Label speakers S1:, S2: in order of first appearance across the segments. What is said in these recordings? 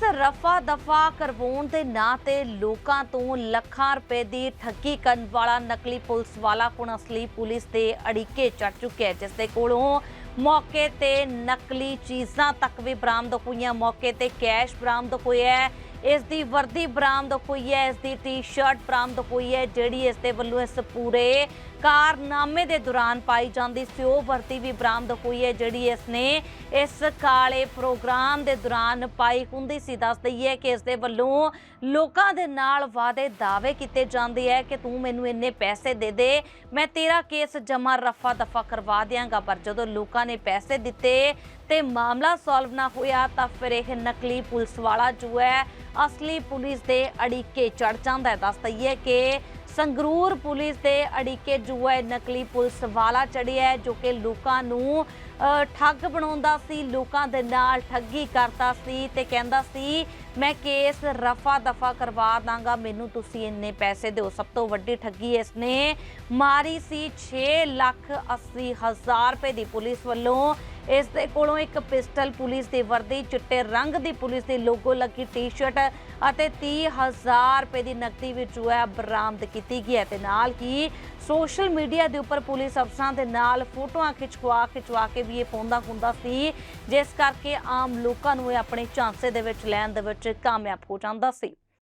S1: Case ਰਫਾ ਦਫਾ ਕਰਵਾਉਣ ਦੇ ਨਾਂ ਤੇ ਲੋਕਾਂ ਤੋਂ ਲੱਖਾਂ ਰੁਪਏ ਦੀ ਠੱਗੀ ਕਰਨ ਵਾਲਾ ਨਕਲੀ ਪੁਲਿਸ ਵਾਲਾ ਹੁਣ ਅਸਲੀ ਪੁਲਿਸ ਦੇ ਅੜਿੱਕੇ ਚੜ ਚੁੱਕਿਆ ਜਿਸ ਦੇ ਕੋਲੋਂ ਮੌਕੇ ਤੇ ਨਕਲੀ ਚੀਜ਼ਾਂ ਤੱਕ ਵੀ ਬਰਾਮਦ ਹੋਈਆਂ। ਮੌਕੇ ਤੇ ਕੈਸ਼ ਬਰਾਮਦ ਹੋਇਆ ਹੈ। ਇਸ ਦੀ ਵਰਦੀ ਬਰਾਮਦ ਹੋਈ ਹੈ, ਇਸ ਦੀ ਟੀ-ਸ਼ਰਟ ਬਰਾਮਦ ਹੋਈ ਹੈ, ਜਿਹੜੀ ਇਸ ਦੇ ਵੱਲੋਂ ਇਸ ਪੂਰੇ ਕਾਰਨਾਮੇ ਦੇ ਦੌਰਾਨ ਪਾਈ ਜਾਂਦੀ ਸੀ, ਉਹ ਵਰਦੀ ਵੀ ਬਰਾਮਦ ਹੋਈ ਹੈ, ਜਿਹੜੀ ਇਸ ਨੇ ਇਸ ਕਾਲੇ ਪ੍ਰੋਗਰਾਮ ਦੇ ਦੌਰਾਨ ਪਾਈ ਹੁੰਦੀ ਸੀ। ਦੱਸ ਦਈਏ ਕਿ ਇਸ ਦੇ ਵੱਲੋਂ ਲੋਕਾਂ ਦੇ ਨਾਲ ਵਾਅਦੇ ਦਾਅਵੇ ਕੀਤੇ ਜਾਂਦੇ ਹੈ ਕਿ ਤੂੰ ਮੈਨੂੰ ਇੰਨੇ ਪੈਸੇ ਦੇ ਦੇ, ਮੈਂ ਤੇਰਾ ਕੇਸ ਜਮਾ ਰਫਾ ਦਫਾ ਕਰਵਾ ਦਿਆਂਗਾ, ਪਰ ਜਦੋਂ ਲੋਕਾਂ ਨੇ ਪੈਸੇ ਦਿੱਤੇ ਤੇ ਮਾਮਲਾ ਸੋਲਵ ਨਾ ਹੋਇਆ ਤਾਂ ਫਿਰ ਇਹ ਨਕਲੀ ਪੁਲਿਸ ਵਾਲਾ ਜੋ ਹੈ, ਅਸਲੀ ਪੁਲਿਸ ਦੇ ਅੜੀਕੇ ਚੜ ਜਾਂਦਾ ਹੈ। ਦੱਸ ਦਈਏ ਕਿ ਸੰਗਰੂਰ ਪੁਲਿਸ ਦੇ ਅੜੀਕੇ ਜੋ ਹੈ, ਨਕਲੀ ਪੁਲਿਸ ਵਾਲਾ ਚੜਿਆ ਹੈ, ਜੋ ਕਿ ਲੋਕਾਂ ਨੂੰ ਠੱਗ ਬਣਾਉਂਦਾ ਸੀ, ਲੋਕਾਂ ਦੇ ਨਾਲ ਠੱਗੀ ਕਰਦਾ ਸੀ ਤੇ ਕਹਿੰਦਾ ਸੀ, ਮੈਂ ਕੇਸ ਰਫਾ ਦਫਾ ਕਰਵਾ ਦਾਂਗਾ, ਮੈਨੂੰ ਤੁਸੀਂ ਇੰਨੇ ਪੈਸੇ ਦਿਓ। ਸਭ ਤੋਂ ਵੱਡੀ ਠੱਗੀ ਇਸ ਨੇ ਮਾਰੀ ਸੀ 6 ਲੱਖ 80 ਹਜ਼ਾਰ ਰੁਪਏ ਦੀ ਪੁਲਿਸ ਵੱਲੋਂ ਇਸ ਦੇ ਕੋਲੋਂ ਇੱਕ ਪਿਸਟਲ ਪੁਲਿਸ ਦੀ ਵਰਦੀ ਚਿੱਟੇ ਰੰਗ ਦੀ ਪੁਲਿਸ ਦੀ ਲੋਗੋ ਲੱਗੀ ਟੀ-ਸ਼ਰਟ ਅਤੇ 30000 ਰੁਪਏ ਦੀ ਨਕਦੀ ਵੀ ਜੋ ਹੈ ਬਰਾਮਦ ਕੀਤੀ ਗਈ ਹੈ। ਤੇ ਨਾਲ ਹੀ ਸੋਸ਼ਲ ਮੀਡੀਆ ਦੇ ਉੱਪਰ ਪੁਲਿਸ ਅਫਸਰਾਂ ਦੇ ਨਾਲ ਫੋਟੋਆਂ ਖਿਚਵਾ ਖਿਚਵਾ ਕੇ ਵੀ ਇਹ ਪਾਉਂਦਾ ਹੁੰਦਾ ਸੀ ਜਿਸ ਕਰਕੇ ਆਮ ਲੋਕਾਂ ਨੂੰ ਇਹ ਆਪਣੇ ਝਾਂਸੇ ਦੇ ਵਿੱਚ ਲੈਣ ਦੇ ਵਿੱਚ ਕਾਮਯਾਬ ਹੋ ਜਾਂਦਾ ਸੀ।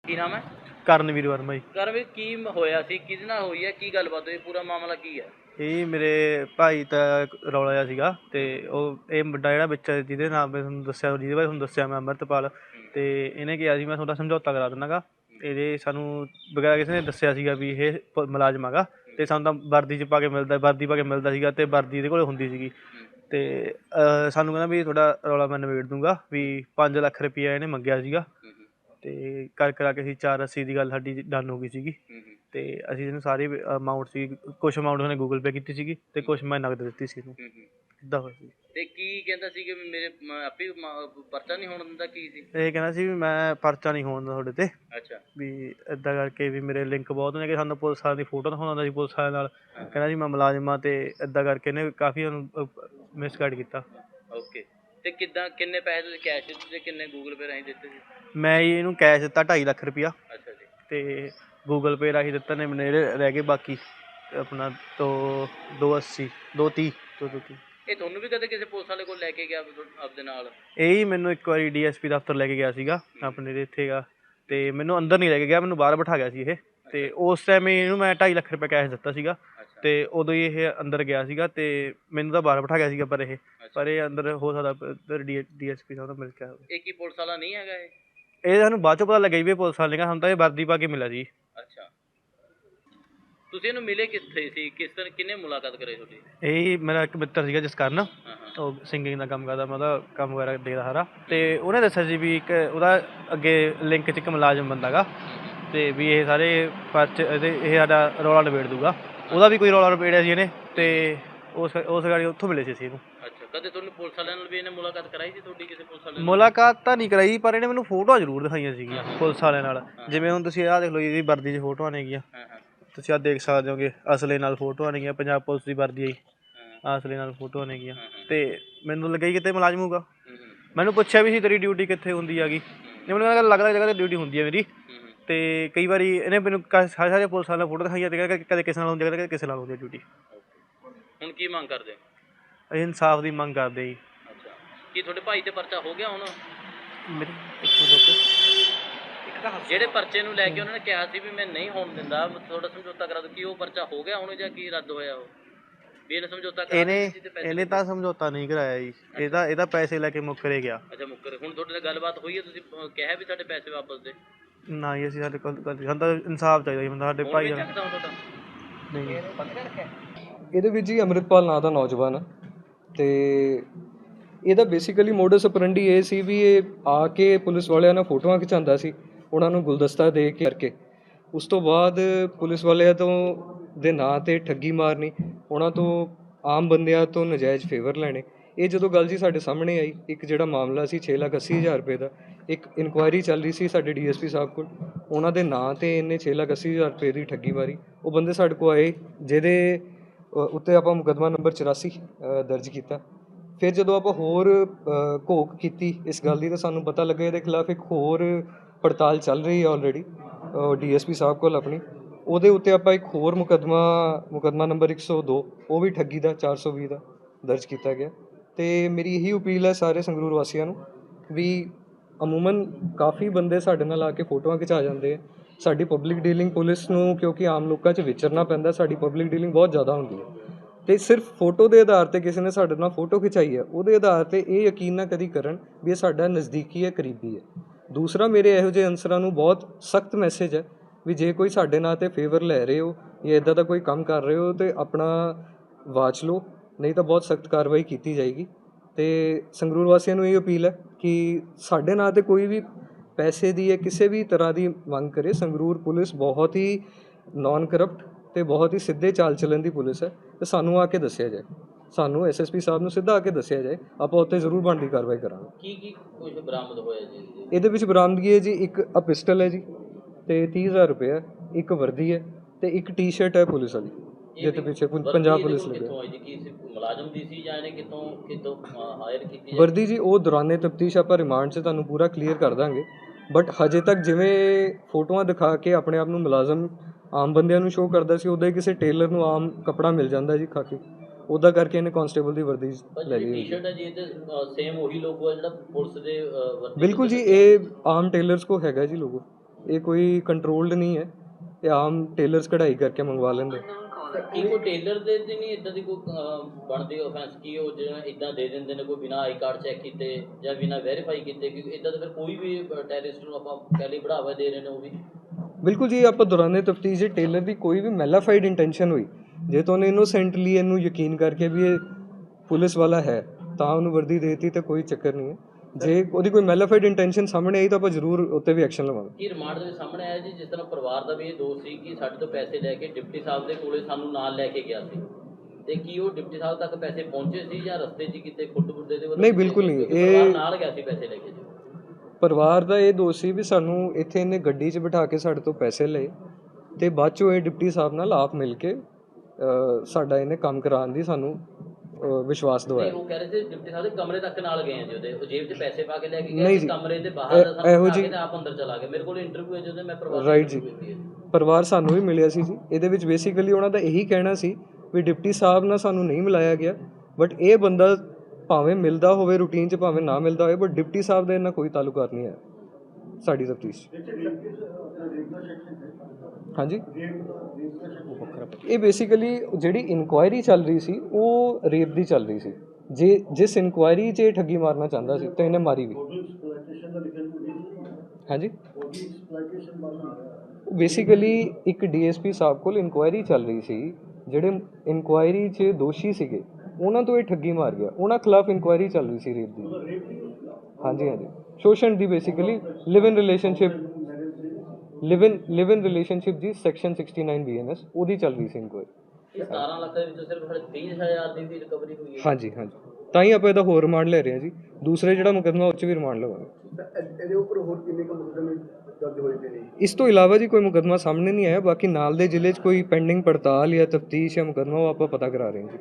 S2: ਕੀ ਨਾਮ ਹੈ?
S3: ਕਰਨਵੀਰ ਵਰਮਾ ਜੀ।
S2: ਕਰਵੇ ਕੀ ਮ- ਹੋਇਆ ਸੀ? ਕਿਹਦੇ ਨਾਲ ਹੋਈ ਹੈ? ਕੀ ਗੱਲਬਾਤ ਹੋਈ? ਪੂਰਾ ਮਾਮਲਾ ਕੀ ਹੈ?
S3: ਇਹ ਮੇਰੇ ਭਾਈ ਦਾ ਰੌਲਾ ਜਿਹਾ ਸੀਗਾ ਤੇ ਉਹ ਇਹ ਮੁੰਡਾ ਜਿਹੜਾ ਵਿੱਚ ਜਿਹਦੇ ਨਾਮ ਮੈਂ ਤੁਹਾਨੂੰ ਦੱਸਿਆ ਜਿਹਦੇ ਬਾਰੇ ਤੁਹਾਨੂੰ ਦੱਸਿਆ ਮੈਂ ਅਮਰਤਪਾਲ ਤੇ ਇਹਨੇ ਕਿਹਾ ਸੀ ਮੈਂ ਤੁਹਾਡਾ ਸਮਝੌਤਾ ਕਰਾ ਦਿੰਦਾਗਾ ਇਹਦੇ ਸਾਨੂੰ ਬਗੈਰ ਕਿਸੇ ਨੇ ਦੱਸਿਆ ਸੀਗਾ ਵੀ ਇਹ ਪ- ਮੁਲਾਜ਼ਮ ਹੈਗਾ ਤੇ ਸਾਨੂੰ ਤਾਂ ਵਰਦੀ ਚ ਪਾ ਕੇ ਮਿਲਦਾ ਵਰਦੀ ਪਾ ਕੇ ਮਿਲਦਾ ਸੀਗਾ ਤੇ ਵਰਦੀ ਇਹਦੇ ਕੋਲ ਹੁੰਦੀ ਸੀਗੀ। ਤੇ ਅਹ, ਸਾਨੂੰ ਕਹਿੰਦਾ ਵੀ ਤੁਹਾਡਾ ਰੌਲਾ ਮੈਂ ਨਿਬੇੜ ਦੂੰਗਾ ਵੀ 5 ਲੱਖ ਰੁਪਈਆ ਇਹਨੇ ਮੰਗਿਆ ਸੀਗਾ। ਤੇ ਕਰ ਕਰਾ ਕੇ ਅਸੀਂ 480 ਦੀ ਗੱਲ ਸਾਡੀ ਡਨ ਹੋ ਗਈ ਸੀਗੀ। ਤੇ ਅਸੀਂ ਇਹਨੂੰ ਸਾਰੀ ਅਮਾਉਂਟ ਸੀ ਕੁਝ ਅਮਾਉਂਟ ਉਹਨੇ ਗੂਗਲ ਪੇ ਕੀਤੀ ਸੀਗੀ ਤੇ ਕੁਝ ਮੈਂ ਨਗਦ ਦਿੱਤੀ ਸੀ ਇਹਨੂੰ। ਇਦਾਂ ਹੋਇਆ ਸੀ।
S2: ਤੇ ਕੀ ਕਹਿੰਦਾ ਸੀ ਕਿ ਮੇਰੇ ਆਪੇ ਪਰਚਾ ਨਹੀਂ ਹੋਣ ਦਿੰਦਾ ਕੀ ਸੀ?
S3: ਇਹ ਕਹਿੰਦਾ ਸੀ ਵੀ ਮੈਂ ਪਰਚਾ ਨਹੀਂ ਹੋਣ ਦਿੰਦਾ ਤੁਹਾਡੇ ਤੇ।
S2: ਅੱਛਾ।
S3: ਵੀ ਇਦਾਂ ਕਰਕੇ ਵੀ ਮੇਰੇ ਲਿੰਕ ਬਹੁਤ ਨੇ ਕਿ ਸਾਨੂੰ ਪੁਲਿਸ ਵਾਲਿਆਂ ਦੀ ਫੋਟੋ ਦਿਖਾਉਂਦਾ ਹੁੰਦਾ ਸੀ ਪੁਲਿਸ ਵਾਲਿਆਂ ਨਾਲ। ਕਹਿੰਦਾ ਸੀ ਮੈਂ ਮੁਲਾਜ਼ਮਾਂ ਤੇ ਇਦਾਂ ਕਰਕੇ ਇਹਨੇ ਕਾਫੀ ਉਹਨੂੰ ਮਿਸਗਾਈਡ ਕੀਤਾ।
S2: ਓਕੇ ਤੇ ਕਿੱਦਾਂ ਕਿੰਨੇ ਪੈਸੇ ਤੁਸੀਂ ਕੈਸ਼ ਦਿੱਤੇ ਤੇ ਕਿੰਨੇ ਗੂਗਲ ਪੇ ਰਾਹੀਂ ਦਿੱਤੇ ਸੀ?
S3: ਮੈਂ ਜੀ ਇਹਨੂੰ ਕੈਸ਼ ਦਿੱਤਾ 2.5 ਲੱਖ ਰੁਪਇਆ।
S2: ਅੱਛਾ ਜੀ।
S3: ਤੇ ਗੂਗਲ ਪੇ ਰਾਹੀਂ ਦਿੱਤਾ ਨੇ ਮੇਰੇ ਰਹਿ ਗਏ ਬਾਕੀ ਆਪਣਾ ਤੋਂ 280 230 230
S2: ਇਹ ਤੁਹਾਨੂੰ ਵੀ ਕਦੇ ਕਿਸੇ ਪੁਲਿਸ ਵਾਲੇ ਕੋਲ ਲੈ ਕੇ ਗਿਆ ਤੁਹਾ- ਆਪਦੇ ਨਾਲ?
S3: ਇਹ ਹੀ ਮੈਨੂੰ ਇੱਕ ਵਾਰੀ ਡੀਐਸਪੀ ਦਫ਼ਤਰ ਲੈ ਕੇ ਗਿਆ ਸੀਗਾ ਆਪਣੇ ਦੇ ਇੱਥੇਗਾ ਤੇ ਮੈਨੂੰ ਅੰਦਰ ਨਹੀਂ ਲੈ ਕੇ ਗਿਆ ਮੈਨੂੰ ਬਾਹਰ ਬਿਠਾ ਗਿਆ ਸੀ ਇਹ। ਤੇ ਉਸ ਟਾਈਮ ਇਹਨੂੰ ਮੈਂ 2.5 ਲੱਖ ਰੁਪਏ ਕੈਸ਼ ਦਿੱਤਾ ਸੀਗਾ। ਤੇ ਉਦੋਂ ਹੀ ਇਹ ਅੰਦਰ ਗਿਆ ਸੀਗਾ ਤੇ ਮੈਨੂੰ ਤਾਂ ਬਾਹਰ ਬਿਠਾ ਗਿਆ ਸੀਗਾ ਪਰ ਇਹ। ਪਰ ਇਹ ਅੰਦਰ ਹੋ ਸਕਦਾ ਡੀਐਸਪੀ ਸਾਹਿਬ ਨਾਲ ਮਿਲ ਕੇ ਆਇਆ।
S2: ਇਹ ਕੀ ਪੁਲਿਸ ਵਾਲਾ ਨਹੀਂ ਹੈਗਾ ਇਹ?
S3: ਇਹ ਸਾਨੂੰ ਬਾਅਦ ਚੋਂ ਪਤਾ ਲੱਗਿਆ ਵੀ ਪੁਲਿਸ ਵਾਲੇ ਨੇ ਸਾਨੂੰ ਤਾਂ ਇਹ ਵਰਦੀ ਪਾ ਕੇ ਮਿਲਿਆ ਜੀ।
S2: ਅੱਛਾ। ਤੁਸੀਂ ਇਹਨੂੰ ਮਿਲੇ ਕਿੱਥੇ ਸੀ? ਕਿਸ ਤਰ੍ਹਾਂ ਕਿੰਨੇ ਮੁਲਾਕਾਤ ਕਰੇ ਤੁਹਾਡੀ?
S3: ਇਹ ਮੇਰਾ ਇੱਕ ਮਿੱਤਰ ਸੀਗਾ ਜਿਸ ਕਾਰਨ ਉਹ ਸਿੰਗਿੰਗ ਦਾ ਕੰਮ ਕਰਦਾ ਮੈਂ ਉਹਦਾ ਕੰਮ ਵਗੈਰਾ ਦੇਖਦਾ ਸਾਰਾ। ਤੇ ਉਹਨੇ ਦੱਸਿਆ ਸੀ ਵੀ ਇੱਕ ਉਹਦਾ ਅੱਗੇ ਲਿੰਕ 'ਚ ਇੱਕ ਮੁਲਾਜ਼ਮ ਬੰਦਾਗਾ ਤੇ ਵੀ ਇਹ ਸਾਰੇ ਪਰਚ ਇਹਦੇ ਇਹ ਸਾਡਾ ਰੌਲਾ ਨਿਬੇੜ ਦੂਗਾ। ਉਹਦਾ ਵੀ ਕੋਈ ਰੌਲਾ ਨਿਬੇੜਿਆ ਸੀ ਇਹਨੇ। ਤੇ ਉਸ ਉਸ ਗਾੜੀ ਉੱਥੋਂ ਮਿਲੇ ਸੀ ਅਸੀਂ ਇਹਨੂੰ।
S2: ਕਦੇ ਤੁਹਾਨੂੰ ਪੁਲਿਸ ਵਾਲਿਆਂ ਨਾਲ ਵੀ ਇਹਨੇ ਮੁਲਾਕਾਤ ਕਰਾਈ ਸੀ? ਤੁਹਾਡੀ ਕਿਸੇ ਪੁਲਿਸ ਵਾਲੇ ਨਾਲ?
S3: ਮੁਲਾਕਾਤ ਤਾਂ ਨਹੀਂ ਕਰਾਈ ਪਰ ਇਹਨੇ ਮੈਨੂੰ ਫੋਟੋਆਂ ਜ਼ਰੂਰ ਦਿਖਾਈਆਂ ਸੀਗੀਆਂ ਪੁਲਿਸ ਵਾਲਿਆਂ ਨਾਲ। ਜਿਵੇਂ ਹੁਣ ਤੁਸੀਂ ਆਹ ਦੇਖ ਲਓ ਇਹਦੀ ਵਰਦੀ 'ਚ ਫੋਟੋਆਂ ਨੇਗੀਆਂ
S2: ਹਾਂ ਹਾਂ।
S3: ਤੁਸੀਂ ਆਹ ਦੇਖ ਸਕਦੇ ਹੋਗੇ ਅਸਲੇ ਨਾਲ ਫੋਟੋਆਂ ਨੇਗੀਆਂ ਪੰਜਾਬ ਪੁਲਿਸ ਦੀ ਵਰਦੀ ਆਈ।
S2: ਹਾਂ।
S3: ਅਸਲੇ ਨਾਲ ਫੋਟੋਆਂ ਨੇਗੀਆਂ। ਤੇ ਮੈਨੂੰ ਲੱਗਾ ਹੀ ਕਿਤੇ ਮੁਲਾਜ਼ਮ ਹੋਊਗਾ।
S2: ਹੂੰ, ਹੂੰ,
S3: ਮੈਨੂੰ ਪੁੱਛਿਆ ਵੀ ਸੀ ਤੇਰੀ ਡਿਊਟੀ ਕਿੱਥੇ ਹੁੰਦੀ ਹੈਗੀ ਨਹੀਂ ਮੈਨੂੰ ਕਹਿੰਦਾ ਲੱਗਦਾ ਜਗ੍ਹਾ ਤੇ ਡਿਊਟੀ ਹੁੰਦੀ ਹੈ ਮੇਰੀ।
S2: ਹੂੰ, ਹੂੰ।
S3: ਤੇ ਕਈ ਵਾਰੀ ਇਹਨੇ ਮੈਨੂੰ ਕ- ਸਾਰੇ ਸਾਰੇ ਪੁਲਿਸ ਵਾਲਿਆਂ ਫੋਟੋ ਦਿਖਾਈਆਂ ਤੇ ਕਹਿੰਦਾ ਕਦੇ ਕਿਸੇ ਨਾਲ ਹੁੰਦੀ ਹੈ ਕਦੇ ਕਿਸੇ ਨਾਲ ਹੁੰਦੀ ਹੈ ਡਿਊਟੀ.
S2: ਹੁਣ ਕੀ ਮੰਗ ਕਰਦੇ
S3: ਅਸੀਂ ਇਨਸਾਫ ਦੀ ਮੰਗ ਕਰਦੇ ਜੀ।
S2: ਅੱਛਾ। ਕੀ ਤੁਹਾਡੇ ਭਾਈ ਤੇ ਪਰਚਾ ਹੋ ਗਿਆ ਹੁਣ?
S3: ਮੇਰੀ ਇੱਕ ਮਿੰਟ
S2: ਜਿਹੜੇ ਪਰਚੇ ਨੂੰ ਲੈ ਕੇ ਉਹਨਾਂ ਨੇ ਕਿਹਾ ਸੀ ਵੀ ਮੈਂ ਨਹੀਂ ਹੋਣ ਦਿੰਦਾ ਤੁਹਾਡਾ ਸਮਝੌਤਾ ਕਰਾ ਦੋ ਕੀ ਉਹ ਪਰਚਾ ਹੋ ਗਿਆ ਹੁਣ ਜਾਂ ਕੀ ਰੱਦ ਹੋਇਆ ਉਹ? ਵੀ ਇਹਨੇ ਸਮਝੌਤਾ ਕਰਾ
S3: ਇਹਨੇ
S2: ਦਿੱਤੀ ਤੇ ਪੈਸੇ
S3: ਇਹਨੇ ਤਾਂ ਸਮਝੌਤਾ ਨਹੀਂ ਕਰਾਇਆ ਜੀ। ਇਹਦਾ ਇਹਦਾ ਪੈਸੇ ਲੈ ਕੇ ਮੁੱਕਰੇ ਗਿਆ।
S2: ਅੱਛਾ ਮੁੱਕਰ। ਹੁਣ ਤੁਹਾਡੇ ਨਾਲ ਗੱਲਬਾਤ ਹੋਈ ਹੈ ਤੁਸੀਂ ਕਿਹਾ ਵੀ ਸਾਡੇ ਪੈਸੇ ਵਾਪਸ ਦੇ?
S3: ਨਾ ਜੀ ਅਸੀਂ ਸਾਡੇ ਕੋਲ ਗੱਲ- ਸਾਨੂੰ ਤਾਂ ਇਨਸਾਫ ਚਾਹੀਦਾ ਜੀ ਬੰਦਾ ਸਾਡੇ ਭਾਈ ਨਹੀਂ।
S4: ਇਹਦੇ ਵਿੱਚ ਜੀ ਅੰਮ੍ਰਿਤਪਾਲ ਨਾਂ ਦਾ ਨੌਜਵਾਨ ਆ। ਤੇ ਇਹਦਾ ਬੇਸਿਕਲੀ ਮੋਡਸ ਅਪਰੈਂਡੀ ਇਹ ਸੀ ਵੀ ਇਹ ਆ ਕੇ ਪੁਲਿਸ ਵਾਲਿਆਂ ਨਾਲ ਫੋਟੋਆਂ ਖਿਚਾਉਂਦਾ ਸੀ, ਉਹਨਾਂ ਨੂੰ ਗੁਲਦਸਤਾ ਦੇ ਕੇ ਕਰਕੇ। ਉਸ ਤੋਂ ਬਾਅਦ ਪੁਲਿਸ ਵਾਲਿਆਂ ਤੋਂ ਦੇ ਨਾਂ ਤੇ ਠੱਗੀ ਮਾਰਨੀ, ਉਹਨਾਂ ਤੋਂ ਆਮ ਬੰਦਿਆਂ ਤੋਂ ਨਜਾਇਜ਼ ਫੇਵਰ ਲੈਣੇ। ਇਹ ਜਦੋਂ ਗੱਲ ਜੀ ਸਾਡੇ ਸਾਹਮਣੇ ਆਈ, ਇੱਕ ਜਿਹੜਾ ਮਾਮਲਾ ਸੀ 6 ਲੱਖ ਅੱਸੀ ਹਜ਼ਾਰ ਰੁਪਏ ਦਾ, ਇੱਕ ਇਨਕੁਆਇਰੀ ਚੱਲ ਰਹੀ ਸੀ ਸਾਡੇ ਡੀਐਸਪੀ ਸਾਹਿਬ ਕੋਲ, ਉਹਨਾਂ ਦੇ ਨਾਂ ਤੇ ਇਹਨੇ 6 ਲੱਖ ਅੱਸੀ ਹਜ਼ਾਰ ਰੁਪਏ ਦੀ ਠੱਗੀ ਮਾਰੀ। ਉਹ ਬੰਦੇ ਸਾਡੇ ਕੋਲ ਆਏ, ਜਿਹਦੇ ਉੱਤੇ ਆਪਾਂ ਮੁਕੱਦਮਾ ਨੰਬਰ 84 ਦਰਜ ਕੀਤਾ। ਫਿਰ ਜਦੋਂ ਆਪਾਂ ਹੋਰ ਘੋਖ ਕੀਤੀ ਇਸ ਗੱਲ ਦੀ, ਤਾਂ ਸਾਨੂੰ ਪਤਾ ਲੱਗਾ ਇਹਦੇ ਖਿਲਾਫ ਇੱਕ ਹੋਰ ਪੜਤਾਲ ਚੱਲ ਰਹੀ ਹੈ ਆਲਰੇਡੀ ਡੀਐਸਪੀ ਸਾਹਿਬ ਕੋਲ ਆਪਣੀ। ਉਹਦੇ ਉੱਤੇ ਆਪਾਂ ਇੱਕ ਹੋਰ ਮੁਕਦਮਾ ਮੁਕਦਮਾ ਨੰਬਰ 102 ਉਹ ਵੀ ਠੱਗੀ ਦਾ 420 ਦਾ ਦਰਜ ਕੀਤਾ ਗਿਆ। ਤੇ ਮੇਰੀ ਇਹੀ ਅਪੀਲ ਹੈ ਸਾਰੇ ਸੰਗਰੂਰ ਵਾਸੀਆਂ ਨੂੰ ਵੀ ਅਮੂਮਨ ਕਾਫੀ ਬੰਦੇ ਸਾਡੇ ਨਾਲ ਆ ਕੇ ਫੋਟੋਆਂ ਖਿਚਾ ਜਾਂਦੇ ਆ। ਸਾਡੀ ਪਬਲਿਕ ਡੀਲਿੰਗ ਪੁਲਿਸ ਨੂੰ ਕਿਉਂਕਿ ਆਮ ਲੋਕਾਂ 'ਚ ਵਿਚਰਨਾ ਪੈਂਦਾ, ਸਾਡੀ ਪਬਲਿਕ ਡੀਲਿੰਗ ਬਹੁਤ ਜ਼ਿਆਦਾ ਹੁੰਦੀ ਹੈ। ਤੇ ਸਿਰਫ ਫੋਟੋ ਦੇ ਆਧਾਰ ਤੇ ਕਿਸੇ ਨੇ ਸਾਡੇ ਨਾਲ ਫੋਟੋ ਖਿਚਾਈ ਹੈ, ਉਹਦੇ ਆਧਾਰ ਤੇ ਇਹ ਯਕੀਨ ਨਾ ਕਦੀ ਕਰਨ ਵੀ ਇਹ ਸਾਡਾ ਨਜ਼ਦੀਕੀ ਹੈ, ਕਰੀਬੀ ਹੈ। ਦੂਸਰਾ, ਮੇਰੇ ਇਹੋ ਜਿਹੇ ਅਨਸਰਾਂ ਨੂੰ ਬਹੁਤ ਸਖਤ ਮੈਸੇਜ ਹੈ ਵੀ ਜੇ ਕੋਈ ਸਾਡੇ ਨਾਂ ਤੇ ਫੇਵਰ ਲੈ ਰਹੇ ਹੋ ਜਾਂ ਇਦਾਂ ਦਾ ਕੋਈ ਕੰਮ ਕਰ ਰਹੇ ਹੋ ਤੇ ਆਪਣਾ ਵਾਚ ਲਓ, ਨਹੀਂ ਤਾਂ ਬਹੁਤ ਸਖਤ ਕਾਰਵਾਈ ਕੀਤੀ ਜਾਏਗੀ। ਤੇ ਸੰਗਰੂਰ ਵਾਸੀਆਂ ਨੂੰ ਇਹ ਅਪੀਲ ਹੈ ਕਿ ਸਾਡੇ ਨਾਂ ਤੇ ਕੋਈ ਵੀ ਪੈਸੇ ਦੀ ਜਾਂ ਕਿਸੇ ਵੀ ਤਰ੍ਹਾਂ ਦੀ ਮੰਗ ਕਰੇ ਸੰਗਰੂਰ ਪੁਲਿਸ ਬਹੁਤ ਹੀ ਨਾਨ ਕਰਪਟ ਤੇ ਬਹੁਤ ਹੀ ਸਿੱਧੇ ਚਾਲ ਚੱਲਣ ਦੀ ਪੁਲਿਸ ਹੈ ਤੇ ਸਾਨੂੰ ਆ ਕੇ ਦੱਸਿਆ ਜਾਏ। ਸਾਨੂੰ ਐਸਐਸਪੀ ਸਾਹਿਬ ਨੂੰ ਸਿੱਧਾ ਆ ਕੇ ਦੱਸਿਆ ਜਾਏ ਆਪਾਂ ਉੱਤੇ ਜ਼ਰੂਰ ਬਣਦੀ ਕਾਰਵਾਈ ਕਰਾਂਗੇ।
S2: ਕੀ ਕੀ ਕੁਝ ਬਰਾਮਦ ਹੋਇਆ ਜੀ? ਇਹਦੇ?
S4: ਵਿੱਚ ਬਰਾਮਦਗੀ ਹੈ ਜੀ ਇੱਕ ਆ ਪਿਸਟਲ ਹੈ ਜੀ ਤੇ 30000 ਰੁਪਏ ਹੈ ਇੱਕ ਵਰਦੀ ਹੈ ਤੇ ਇੱਕ ਟੀ-ਸ਼ਰਟ ਹੈ ਪੁਲਿਸ ਵਾਲੀ ਜਿਹਦੇ ਪਿੱਛੇ ਪੰਜਾਬ ਪੁਲਿਸ ਲੱਗਿਆ
S2: ਕਿੱਥੋਂ ਆਈ ਜੀ? ਕੀ ਸੀ ਮੁਲਾਜ਼ਮ ਦੀ ਸੀ ਜਾਂ ਇਹਨੇ ਕਿਤੋਂ ਕਿਤੋਂ ਹਾਇਰ ਕੀਤੀ ਜਾਂ
S4: ਵਰਦੀ ਜੀ ਉਹ ਦੌਰਾਨੇ ਤਫਤੀਸ਼ ਆਪਾਂ ਰਿਮਾਂਡ 'ਚ ਤੁਹਾਨੂੰ ਪੂਰਾ ਕਲੀਅਰ ਕਰ ਦਾਂਗੇ। ਬਟ ਹਜੇ ਤੱਕ ਜਿਵੇਂ ਫੋਟੋਆਂ ਦਿਖਾ ਕੇ ਆਪਣੇ ਆਪ ਨੂੰ ਮੁਲਾਜ਼ਮ ਆਮ ਬੰਦਿਆਂ ਨੂੰ ਸ਼ੋਅ ਕਰਦਾ ਸੀ ਉਹਦਾ ਹੀ ਕਿਸੇ ਟੇਲਰ ਨੂੰ ਆਮ ਕੱਪੜਾ ਮਿਲ ਜਾਂਦਾ ਜੀ ਖਾਕੀ ਉਹਦਾ ਕਰਕੇ ਇਹਨੇ ਕਾਂਸਟੇਬਲ ਦੀ ਵਰਦੀ ਲੈ ਲਈ
S2: ਟੀ-ਸ਼ਰਟ ਹੈ ਜੀ ਇਹ ਤੇ ਸੇਮ ਉਹੀ ਲੋਗੋ ਹੈ ਜਿਹੜਾ ਪੁਲਿਸ ਦੇ ਅਹ, ਵਰਦੀ
S4: ਬਿਲਕੁਲ ਜੀ ਇਹ ਆਮ ਟੇਲਰਸ ਕੋ ਹੈਗਾ ਜੀ ਲੋਗੋ ਇਹ ਕੋਈ ਕੰਟਰੋਲਡ ਨਹੀਂ ਹੈ। ਇਹ ਆਮ ਟੇਲਰਸ ਕਢਾਈ ਕਰਕੇ ਮੰਗਵਾ ਲੈਂਦੇ।
S2: ਕੀ ਕੋਈ ਟੇਲਰ ਦੇ ਤੇ ਨਹੀਂ ਇਦਾਂ ਦੀ ਕੋਈ ਅਹ, ਬਣਦੀ ਆਫੈਂਸ ਕੀ ਉਹ ਜਿਵੇਂ ਇਦਾਂ ਦੇ ਦਿੰਦੇ ਨੇ ਕੋਈ ਬਿਨਾ ਆਈ ਕਾਰਡ ਚੈੱਕ ਕੀਤੇ ਜਾਂ ਬਿਨਾ ਵੈਰੀਫਾਈ ਕੀਤੇ ਕਿ ਇਦਾਂ ਤਾਂ ਫਿਰ ਕੋਈ ਵੀ ਟੈਰਰਿਸਟ ਨੂੰ ਆਪਾਂ ਕਹਿ ਲਈ ਬੜਾਵਾ ਦੇ ਰਹੇ ਨੇ ਉਹ ਵੀ?
S4: ਬਿਲਕੁਲ ਜੀ ਆਪਾਂ ਦੌਰਾਨੇ ਤਫਤੀਸ਼ ਟੇਲਰ ਦੀ ਕੋਈ ਵੀ ਮੈਲਾਫਾਈਡ ਇੰਟੈਂਸ਼ਨ ਹੋਈ ਜੇ ਤੁਹਾਨੂੰ ਇਨੋਸੈਂਟਲੀ ਇਹਨੂੰ ਯਕੀਨ ਕਰਕੇ ਵੀ ਇਹ ਪੁਲਿਸ ਵਾਲਾ ਹੈ ਤਾਂ ਉਹਨੂੰ ਵਰਦੀ ਦੇਤੀ ਤਾਂ ਕੋਈ ਚੱਕਰ ਨਹੀਂ ਹੈ। ਜੇ ਉਹਦੀ ਕੋਈ ਮੈਲਾਫਾਈਡ ਇੰਟੈਂਸ਼ਨ ਸਾਹਮਣੇ ਆਈ ਤਾਂ ਆਪਾਂ ਜ਼ਰੂਰ ਉੱਤੇ ਵੀ ਐਕਸ਼ਨ ਲਵਾਂਗੇ।
S2: ਕੀ ਰਿਮਾਂਡ ਦੇ ਵਿੱਚ ਸਾਹਮਣੇ ਆਇਆ ਜੀ ਜਿਸ ਤਰ੍ਹਾਂ ਪਰਿਵਾਰ ਦਾ ਵੀ ਇਹ ਦੋਸ਼ ਸੀ ਕਿ ਸਾਡੇ ਤੋਂ ਪੈਸੇ ਲੈ ਕੇ ਡਿਪਟੀ ਸਾਹਿਬ ਦੇ ਕੋਲੇ ਸਾਨੂੰ ਨਾਲ ਲੈ ਕੇ ਗਿਆ ਸੀ। ਤੇ ਕੀ ਉਹ ਡਿਪਟੀ ਸਾਹਿਬ ਤੱਕ ਪੈਸੇ ਪਹੁੰਚੇ ਸੀ ਜਾਂ ਰਸਤੇ 'ਚ ਕਿਤੇ ਖੁੱਟ ਬੁੱਦੇ ਦੇ ਵੱਲੋਂ
S4: ਨਹੀਂ, ਬਿਲਕੁਲ ਨਹੀਂ। ਇਹ-
S2: ਨਾਲ ਗਿਆ ਸੀ ਪੈਸੇ ਲੈ ਕੇ ਜੀ।
S4: ਪਰਿਵਾਰ ਦਾ ਇਹ ਦੋਸ਼ ਸੀ ਵੀ ਸਾਨੂੰ ਇੱਥੇ ਇਹਨੇ ਗੱਡੀ 'ਚ ਬਿਠਾ ਕੇ ਸਾਡੇ ਤੋਂ ਪੈਸੇ ਲਏ ਤੇ ਬਾਅਦ ਚੋਂ ਇਹ ਡਿਪਟੀ ਸਾਹਿਬ ਨਾਲ ਆਪ ਮਿਲ ਕੇ ਸਾਡਾ ਇਹਨੇ ਕੰਮ ਕਰਾਉਣ ਦੀ ਸਾਨੂੰ ਵਿਸ਼ਵਾਸ ਦਿਵਾਇਆ।
S2: ਉਹ ਕਹਿ ਰਹੇ ਸੀ ਡਿਪਟੀ ਸਾਹਿਬ ਦੇ ਕਮਰੇ ਤੱਕ ਨਾਲ ਗਏ ਆ ਜੀ ਉਹਦੇ। ਉਹ ਜੇਬ 'ਚ ਪੈਸੇ ਪਾ ਕੇ ਲੈ ਕੇ ਗਏ। ਕਮਰੇ ਦੇ ਬਾਹਰ ਦਾ ਸਾਨੂੰ
S4: ਇਹੋ ਜੀ-
S2: ਤੇ ਆਪ ਅੰਦਰ ਚਲਾ ਗਏ। ਮੇਰੇ ਕੋਲ ਇੰਟਰਵਿਊ ਹੈ ਜਦੋਂ ਮੈਂ ਪਰਿਵਾਰ
S4: Right ਜੀ। ਪਰਿਵਾਰ ਸਾਨੂੰ ਵੀ ਮਿਲਿਆ ਸੀ ਜੀ। ਇਹਦੇ ਵਿੱਚ ਬੇਸਿਕਲੀ ਉਹਨਾਂ ਦਾ ਇਹੀ ਕਹਿਣਾ ਸੀ ਵੀ ਡਿਪਟੀ ਸਾਹਿਬ ਨਾਲ ਸਾਨੂੰ ਨਹੀਂ ਮਿਲਾਇਆ ਗਿਆ ਬਟ ਇਹ ਬੰਦਾ ਭਾਵੇਂ ਮਿਲਦਾ ਹੋਵੇ ਰੂਟੀਨ 'ਚ ਭਾਵੇਂ ਨਾ ਮਿਲਦਾ ਹੋਵੇ ਬਟ ਡਿਪਟੀ ਸਾਹਿਬ ਦਾ ਇਹਨਾਂ ਕੋਈ ਤਾਲੁਕਾਤ ਨਹੀਂ ਹੈ ਸਾਡੀ ਤਫਤੀਸ਼। ਹਾਂਜੀ। ਇਹ ਬੇਸਿਕਲੀ ਜਿਹੜੀ ਇਨਕੁਆਇਰੀ ਚੱਲ ਰਹੀ ਸੀ ਉਹ ਰੇਪ ਦੀ ਚੱਲ ਰਹੀ ਸੀ। ਜੇ ਜਿਸ ਇਨਕੁਆਇਰੀ 'ਚ ਇਹ ਠੱਗੀ ਮਾਰਨਾ ਚਾਹੁੰਦਾ ਸੀ ਤਾਂ ਇਹਨੇ ਮਾਰੀ ਵੀ। ਹਾਂਜੀ? ਬੇਸਿਕਲੀ ਇੱਕ ਡੀਐਸਪੀ ਸਾਹਿਬ ਕੋਲ ਇਨਕੁਆਇਰੀ ਚੱਲ ਰਹੀ ਸੀ ਜਿਹੜੇ ਇਨਕੁਆਇਰੀ 'ਚ ਦੋਸ਼ੀ ਸੀਗੇ ਉਹਨਾਂ ਤੋਂ ਇਹ ਠੱਗੀ ਮਾਰ ਗਿਆ। ਉਹਨਾਂ ਖਿਲਾਫ ਇਨਕੁਆਇਰੀ ਚੱਲ ਰਹੀ ਸੀ ਰੇਪ ਦੀ। ਹਾਂਜੀ ਹਾਂਜੀ। ਸ਼ੋਸ਼ਣ ਦੀ basically live in relationship live in live in relationship the section 69 BNS ਉਹਦੀ ਚੱਲ ਰਹੀ ਸੀ ਇਨਕੁਆਇਰੀ
S2: ਇਹ 17 ਲੱਖ ਦੇ ਵਿੱਚੋਂ ਸਿਰਫ ਹਲੇ 30000 ਦੀ ਰਿਕਵਰੀ ਹੋਈ ਹੈ।
S4: ਹਾਂਜੀ ਹਾਂਜੀ। ਤਾਂ ਹੀ ਆਪਾਂ ਇਹਦਾ ਹੋਰ ਰਿਮਾਂਡ ਲੈ ਰਹੇ ਹਾਂ ਜੀ। ਦੂਸਰੇ ਜਿਹੜਾ ਮੁਕੱਦਮਾ ਉਹ 'ਚ ਵੀ ਰਿਮਾਂਡ ਲਵਾਂਗੇ।
S5: ਇਹਦੇ ਉੱਪਰ ਹੋਰ ਕਿੰਨੇ ਕੁ ਮੁਕੱਦਮੇ ਦਰਜ ਹੋਏ ਨੇ?
S4: ਇਸ ਤੋਂ ਇਲਾਵਾ ਜੀ ਕੋਈ ਮੁਕੱਦਮਾ ਸਾਹਮਣੇ ਨਹੀਂ ਆਇਆ ਬਾਕੀ ਨਾਲ ਦੇ ਜ਼ਿਲ੍ਹੇ 'ਚ ਕੋਈ ਪੈਂਡਿੰਗ ਪੜਤਾਲ ਜਾਂ ਤਫਤੀਸ਼ ਜਾਂ ਮੁਕੱਦਮਾ ਉਹ ਆਪਾਂ ਪਤਾ ਕਰਾ ਰਹੇ ਹਾਂ ਜੀ।